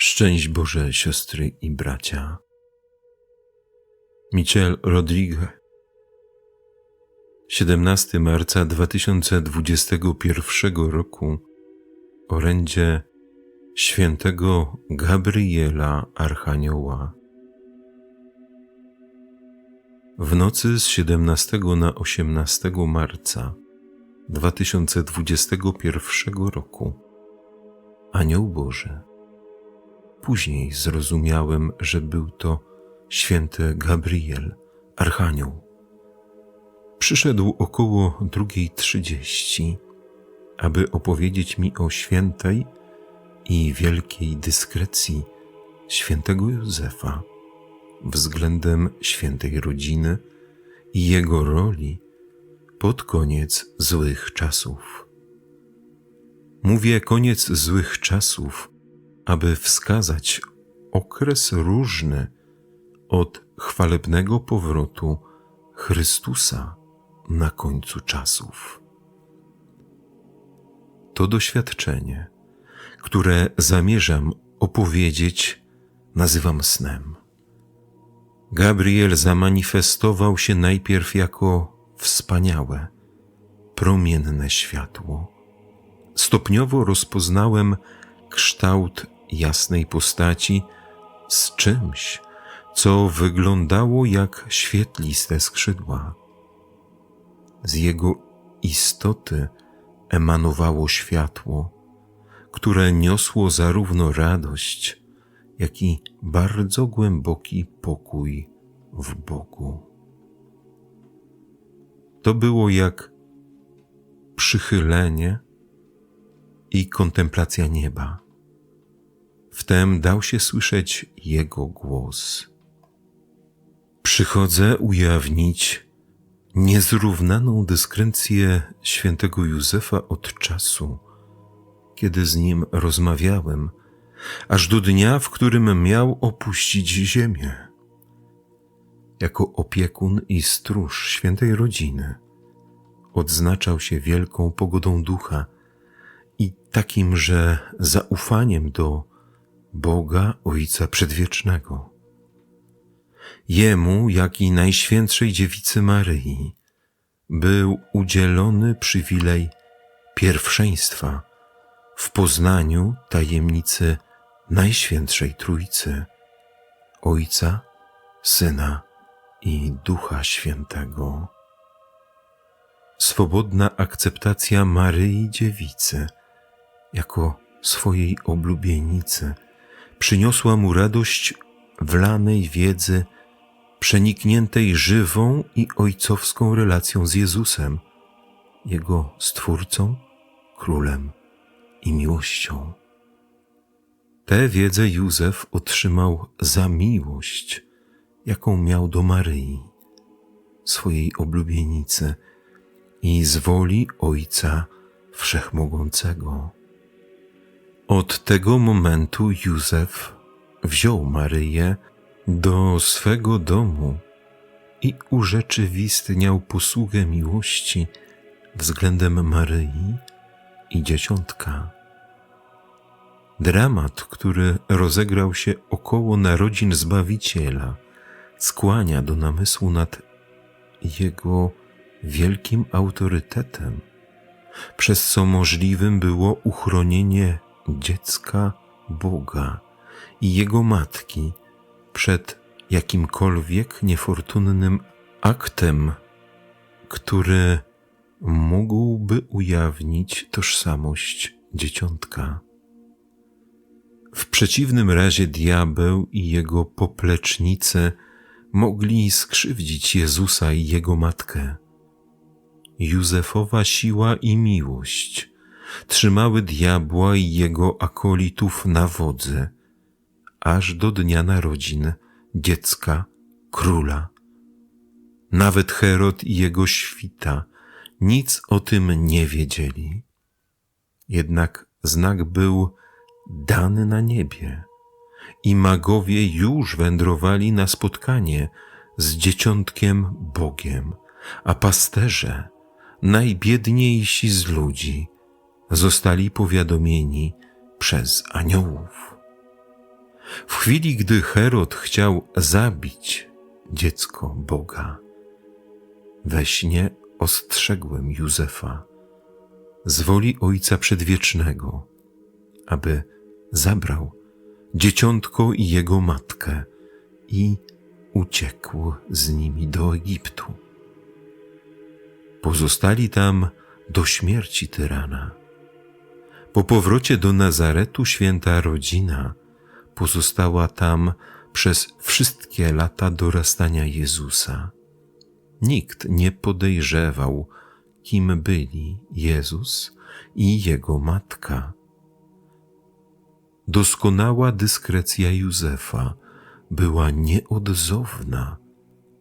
Szczęść Boże, siostry i bracia. Michel Rodriguez 17 marca 2021 roku orędzie świętego Gabriela Archanioła. W nocy z 17 na 18 marca 2021 roku Anioł Boży Później zrozumiałem, że był to święty Gabriel, archanioł. Przyszedł około drugiej trzydzieści, aby opowiedzieć mi o świętej i wielkiej dyskrecji świętego Józefa względem świętej rodziny i jego roli pod koniec złych czasów. Mówię koniec złych czasów, aby wskazać okres różny od chwalebnego powrotu Chrystusa na końcu czasów. To doświadczenie, które zamierzam opowiedzieć, nazywam snem. Gabriel zamanifestował się najpierw jako wspaniałe, promienne światło. Stopniowo rozpoznałem kształt jasnej postaci z czymś, co wyglądało jak świetliste skrzydła. Z jego istoty emanowało światło, które niosło zarówno radość, jak i bardzo głęboki pokój w Bogu. To było jak przychylenie i kontemplacja nieba Wtem dał się słyszeć jego głos. Przychodzę ujawnić niezrównaną dyskrencję świętego Józefa od czasu, kiedy z nim rozmawiałem, aż do dnia, w którym miał opuścić ziemię. Jako opiekun i stróż świętej rodziny odznaczał się wielką pogodą ducha i takimże zaufaniem do Boga Ojca Przedwiecznego. Jemu, jak i Najświętszej Dziewicy Maryi, był udzielony przywilej pierwszeństwa w poznaniu tajemnicy Najświętszej Trójcy, Ojca, Syna i Ducha Świętego. Swobodna akceptacja Maryi Dziewicy jako swojej oblubienicy – przyniosła mu radość wlanej wiedzy, przenikniętej żywą i ojcowską relacją z Jezusem, Jego Stwórcą, Królem i miłością. Tę wiedzę Józef otrzymał za miłość, jaką miał do Maryi, swojej oblubienicy i z woli Ojca Wszechmogącego. Od tego momentu Józef wziął Maryję do swego domu i urzeczywistniał posługę miłości względem Maryi i dzieciątka. Dramat, który rozegrał się około narodzin Zbawiciela, skłania do namysłu nad jego wielkim autorytetem, przez co możliwym było uchronienie dziecka Boga i jego matki przed jakimkolwiek niefortunnym aktem, który mógłby ujawnić tożsamość dzieciątka. W przeciwnym razie diabeł i jego poplecznicy mogli skrzywdzić Jezusa i jego matkę. Józefowa siła i miłość trzymały diabła i jego akolitów na wodzy, aż do dnia narodzin dziecka króla. Nawet Herod i jego świta nic o tym nie wiedzieli. Jednak znak był dany na niebie i magowie już wędrowali na spotkanie z dzieciątkiem Bogiem, a pasterze, najbiedniejsi z ludzi, zostali powiadomieni przez aniołów. chwili, gdy Herod chciał zabić dziecko Boga, we śnie ostrzegłem Józefa z woli Ojca Przedwiecznego, aby zabrał dzieciątko i jego matkę i uciekł z nimi do Egiptu. Pozostali tam do śmierci tyrana. Po powrocie do Nazaretu święta rodzina pozostała tam przez wszystkie lata dorastania Jezusa. Nikt nie podejrzewał, kim byli Jezus i jego matka. Doskonała dyskrecja Józefa była nieodzowna,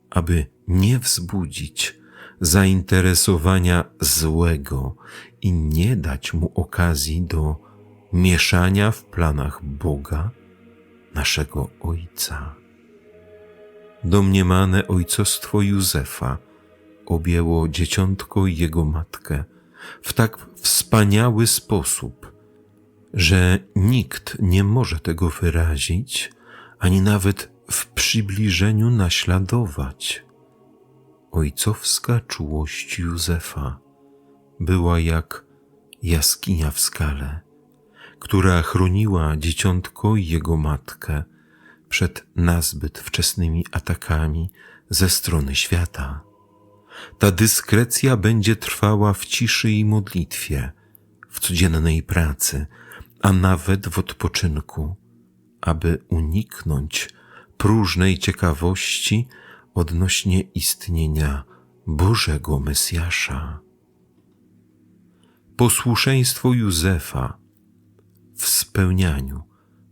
aby nie wzbudzić zainteresowania złego i nie dać mu okazji do mieszania w planach Boga, naszego Ojca. Domniemane ojcostwo Józefa objęło dzieciątko i jego matkę w tak wspaniały sposób, że nikt nie może tego wyrazić, ani nawet w przybliżeniu naśladować. Ojcowska czułość Józefa była jak jaskinia w skale, która chroniła dzieciątko i jego matkę przed nazbyt wczesnymi atakami ze strony świata. Ta dyskrecja będzie trwała w ciszy i modlitwie, w codziennej pracy, a nawet w odpoczynku, aby uniknąć próżnej ciekawości odnośnie istnienia Bożego Mesjasza. Posłuszeństwo Józefa w spełnianiu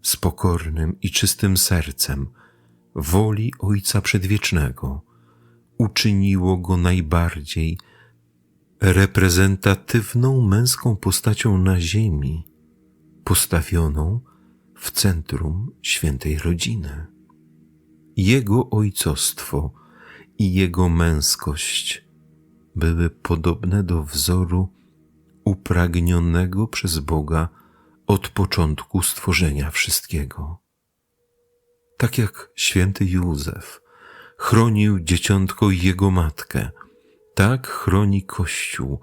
z pokornym i czystym sercem woli Ojca Przedwiecznego uczyniło go najbardziej reprezentatywną męską postacią na ziemi, postawioną w centrum świętej rodziny. Jego ojcostwo i jego męskość były podobne do wzoru upragnionego przez Boga od początku stworzenia wszystkiego. Tak jak święty Józef chronił dzieciątko i jego matkę, tak chroni Kościół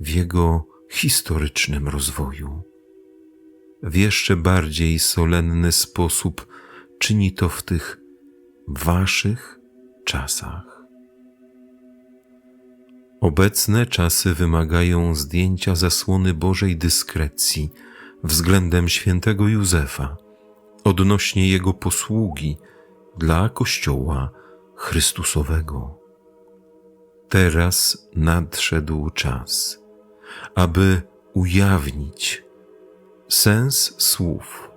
w jego historycznym rozwoju. W jeszcze bardziej solenny sposób czyni to w tych waszych czasach. Obecne czasy wymagają zdjęcia zasłony Bożej dyskrecji względem świętego Józefa odnośnie jego posługi dla Kościoła Chrystusowego. Teraz nadszedł czas, aby ujawnić sens słów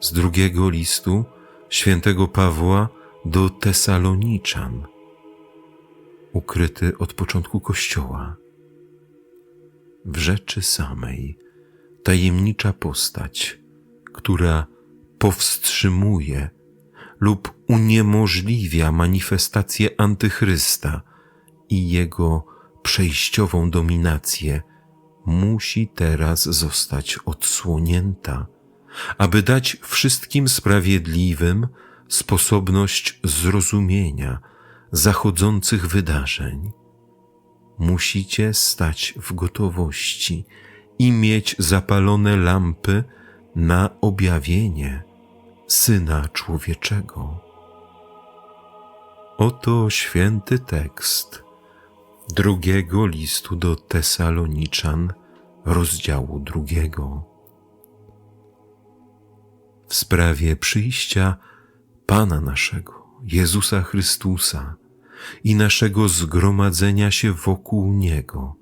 z drugiego listu świętego Pawła do Tesaloniczan, ukryty od początku Kościoła. W rzeczy samej tajemnicza postać, która powstrzymuje lub uniemożliwia manifestację antychrysta i jego przejściową dominację, musi teraz zostać odsłonięta, aby dać wszystkim sprawiedliwym sposobność zrozumienia zachodzących wydarzeń. Musicie stać w gotowości i mieć zapalone lampy na objawienie Syna Człowieczego. Oto święty tekst drugiego listu do Tesaloniczan, rozdziału drugiego. W sprawie przyjścia Pana naszego, Jezusa Chrystusa i naszego zgromadzenia się wokół Niego,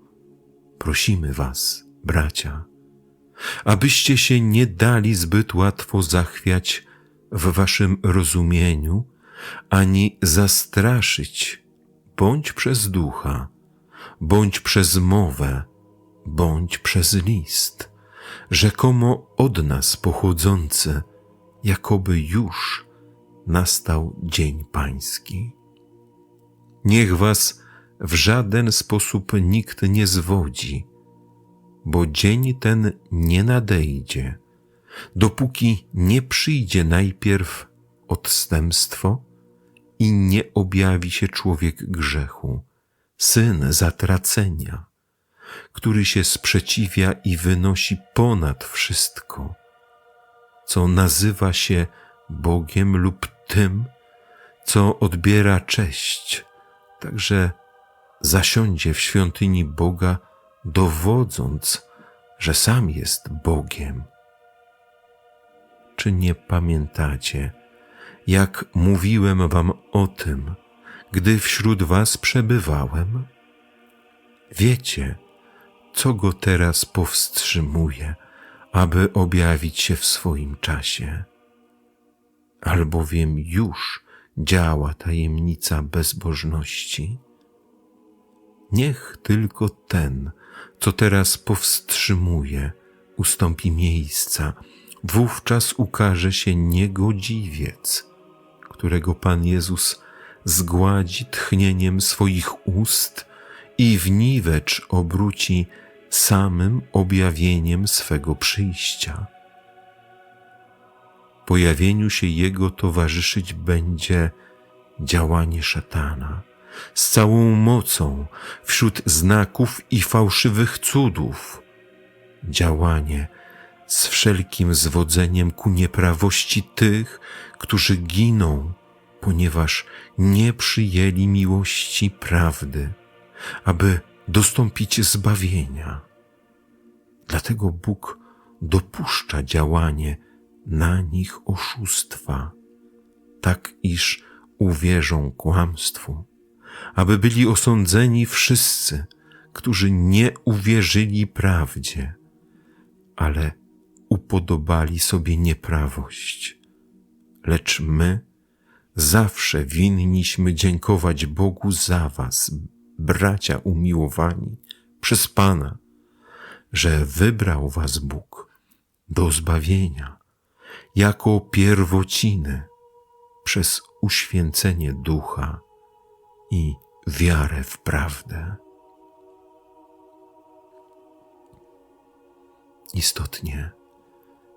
prosimy Was, bracia, abyście się nie dali zbyt łatwo zachwiać w Waszym rozumieniu, ani zastraszyć, bądź przez ducha, bądź przez mowę, bądź przez list, rzekomo od nas pochodzący, jakoby już nastał dzień Pański. Niech Was w żaden sposób nikt nie zwodzi, bo dzień ten nie nadejdzie, dopóki nie przyjdzie najpierw odstępstwo i nie objawi się człowiek grzechu, syn zatracenia, który się sprzeciwia i wynosi ponad wszystko, co nazywa się Bogiem lub tym, co odbiera cześć, także zasiądzie w świątyni Boga, dowodząc, że sam jest Bogiem. Czy nie pamiętacie, jak mówiłem wam o tym, gdy wśród was przebywałem? Wiecie, co go teraz powstrzymuje, aby objawić się w swoim czasie. Albowiem już działa tajemnica bezbożności. Niech tylko ten, co teraz powstrzymuje, ustąpi miejsca, wówczas ukaże się niegodziwiec, którego Pan Jezus zgładzi tchnieniem swoich ust i w niwecz obróci samym objawieniem swego przyjścia. Pojawieniu się Jego towarzyszyć będzie działanie szatana z całą mocą wśród znaków i fałszywych cudów, działanie z wszelkim zwodzeniem ku nieprawości tych, którzy giną, ponieważ nie przyjęli miłości prawdy, aby dostąpić zbawienia. Dlatego Bóg dopuszcza działanie na nich oszustwa, tak iż uwierzą kłamstwu, aby byli osądzeni wszyscy, którzy nie uwierzyli prawdzie, ale upodobali sobie nieprawość. Lecz my zawsze winniśmy dziękować Bogu za Was, bracia umiłowani przez Pana, że wybrał Was Bóg do zbawienia jako pierwociny przez uświęcenie ducha i wiarę w prawdę. Istotnie,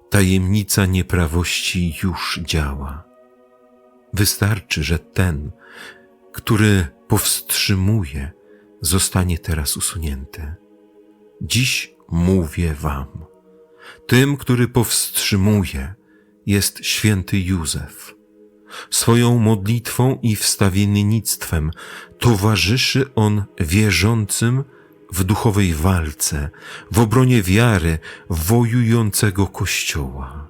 tajemnica nieprawości już działa. Wystarczy, że ten, który powstrzymuje, zostanie teraz usunięty. Dziś mówię Wam, tym, który powstrzymuje, jest święty Józef. Swoją modlitwą i wstawiennictwem towarzyszy on wierzącym w duchowej walce, w obronie wiary wojującego Kościoła.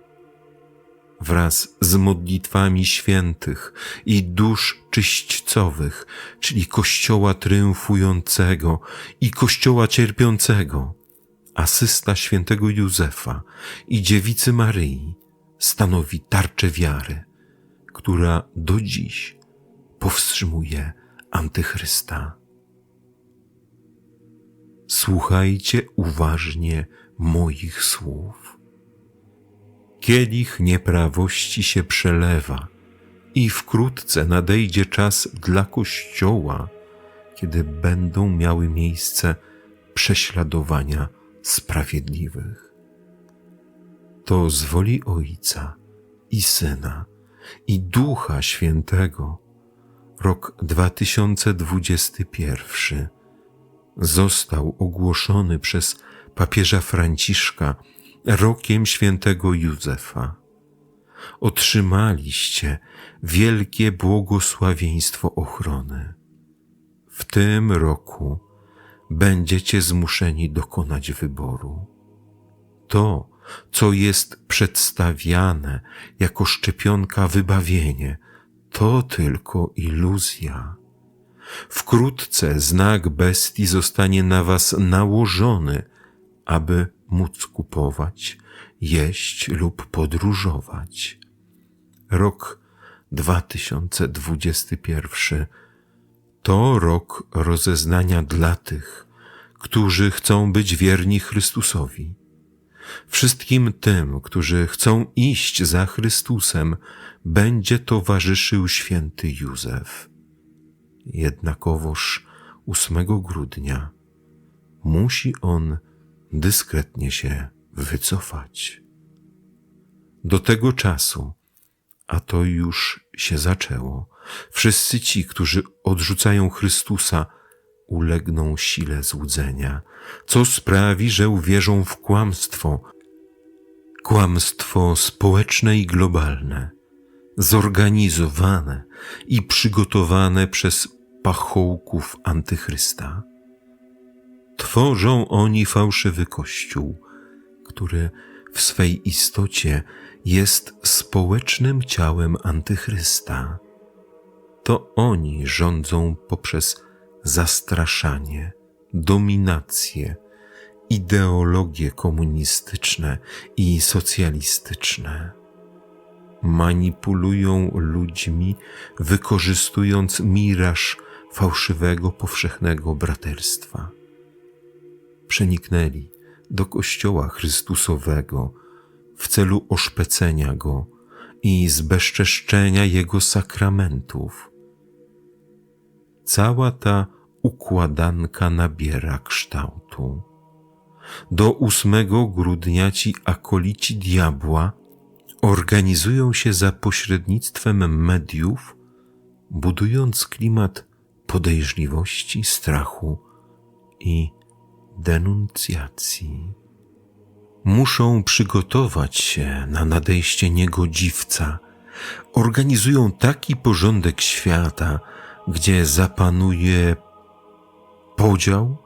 Wraz z modlitwami świętych i dusz czyśćcowych, czyli Kościoła triumfującego i Kościoła cierpiącego, asysta świętego Józefa i dziewicy Maryi stanowi tarczę wiary, która do dziś powstrzymuje antychrysta. Słuchajcie uważnie moich słów. Kielich nieprawości się przelewa i wkrótce nadejdzie czas dla Kościoła, kiedy będą miały miejsce prześladowania sprawiedliwych. To z woli Ojca i Syna i Ducha Świętego rok 2021 został ogłoszony przez papieża Franciszka rokiem świętego Józefa. Otrzymaliście wielkie błogosławieństwo ochrony. W tym roku będziecie zmuszeni dokonać wyboru. To, co jest przedstawiane jako szczepionka wybawienie, to tylko iluzja. Wkrótce znak bestii zostanie na was nałożony, aby móc kupować, jeść lub podróżować. Rok 2021 to rok rozeznania dla tych, którzy chcą być wierni Chrystusowi. Wszystkim tym, którzy chcą iść za Chrystusem, będzie towarzyszył święty Józef. Jednakowoż 8 grudnia musi on dyskretnie się wycofać. Do tego czasu A to już się zaczęło. Wszyscy ci, którzy odrzucają Chrystusa, ulegną sile złudzenia, co sprawi, że uwierzą w kłamstwo. Kłamstwo społeczne i globalne, zorganizowane i przygotowane przez pachołków antychrysta. Tworzą oni fałszywy kościół, który w swej istocie jest społecznym ciałem antychrysta. To oni rządzą poprzez zastraszanie, dominację, ideologie komunistyczne i socjalistyczne. Manipulują ludźmi, wykorzystując miraż fałszywego powszechnego braterstwa. Przeniknęli do Kościoła Chrystusowego w celu oszpecenia go i zbezczeszczenia jego sakramentów. Cała ta układanka nabiera kształtu. Do 8 grudnia ci akolici diabła organizują się za pośrednictwem mediów, budując klimat podejrzliwości, strachu i denuncjacji. Muszą przygotować się na nadejście niegodziwca. Organizują taki porządek świata, gdzie zapanuje podział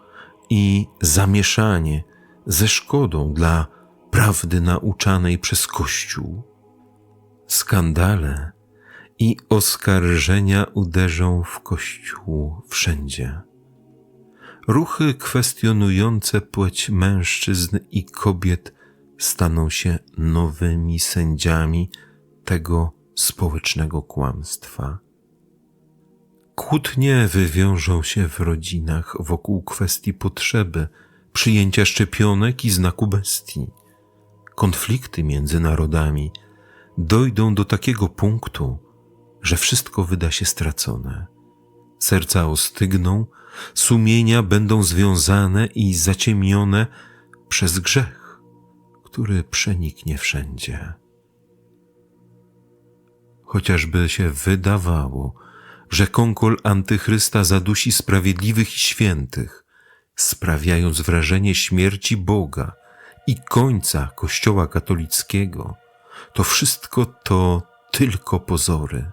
i zamieszanie ze szkodą dla prawdy nauczanej przez Kościół. Skandale i oskarżenia uderzą w Kościół wszędzie. Ruchy kwestionujące płeć mężczyzn i kobiet staną się nowymi sędziami tego społecznego kłamstwa. Kłótnie wywiążą się w rodzinach wokół kwestii potrzeby przyjęcia szczepionek i znaku bestii. Konflikty między narodami dojdą do takiego punktu, że wszystko wyda się stracone. Serca ostygną, sumienia będą związane i zaciemnione przez grzech, który przeniknie wszędzie. Chociażby się wydawało, że konkol antychrysta zadusi sprawiedliwych i świętych, sprawiając wrażenie śmierci Boga i końca Kościoła katolickiego, to wszystko to tylko pozory.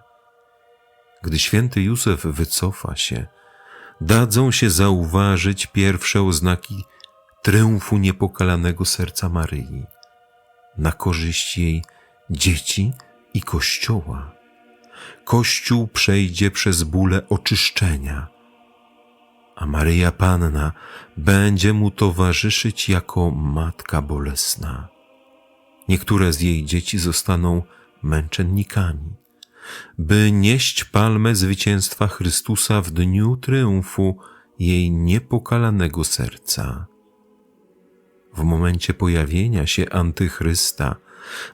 Gdy święty Józef wycofa się, dadzą się zauważyć pierwsze oznaki triumfu niepokalanego serca Maryi na korzyść jej dzieci i Kościoła. Kościół przejdzie przez bóle oczyszczenia, a Maryja Panna będzie mu towarzyszyć jako matka bolesna. Niektóre z jej dzieci zostaną męczennikami, by nieść palmę zwycięstwa Chrystusa w dniu triumfu jej niepokalanego serca. W momencie pojawienia się Antychrysta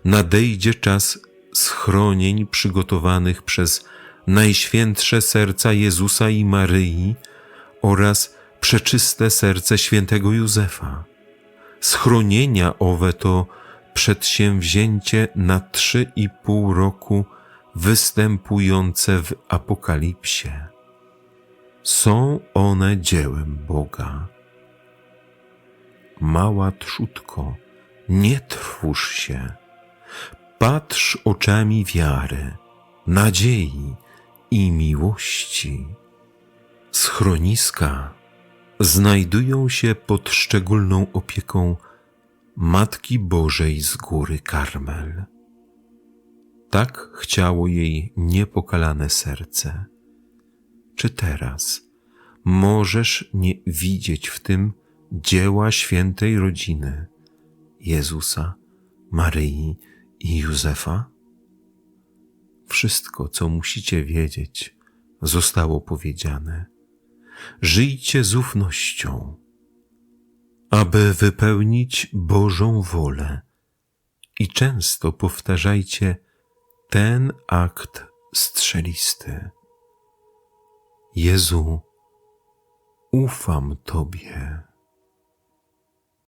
nadejdzie czas schronień przygotowanych przez Najświętsze Serca Jezusa i Maryi oraz przeczyste serce świętego Józefa. Schronienia owe to przedsięwzięcie na trzy i pół roku występujące w Apokalipsie. Są one dziełem Boga. Mała trzutko, nie trwóż się Patrz oczami wiary, nadziei i miłości. Schroniska znajdują się pod szczególną opieką Matki Bożej z góry Karmel. Tak chciało jej niepokalane serce. Czy teraz możesz nie widzieć w tym dzieła świętej rodziny Jezusa, Maryi i Józefa? Wszystko, co musicie wiedzieć, zostało powiedziane. Żyjcie z ufnością, aby wypełnić Bożą wolę i często powtarzajcie ten akt strzelisty. Jezu, ufam Tobie.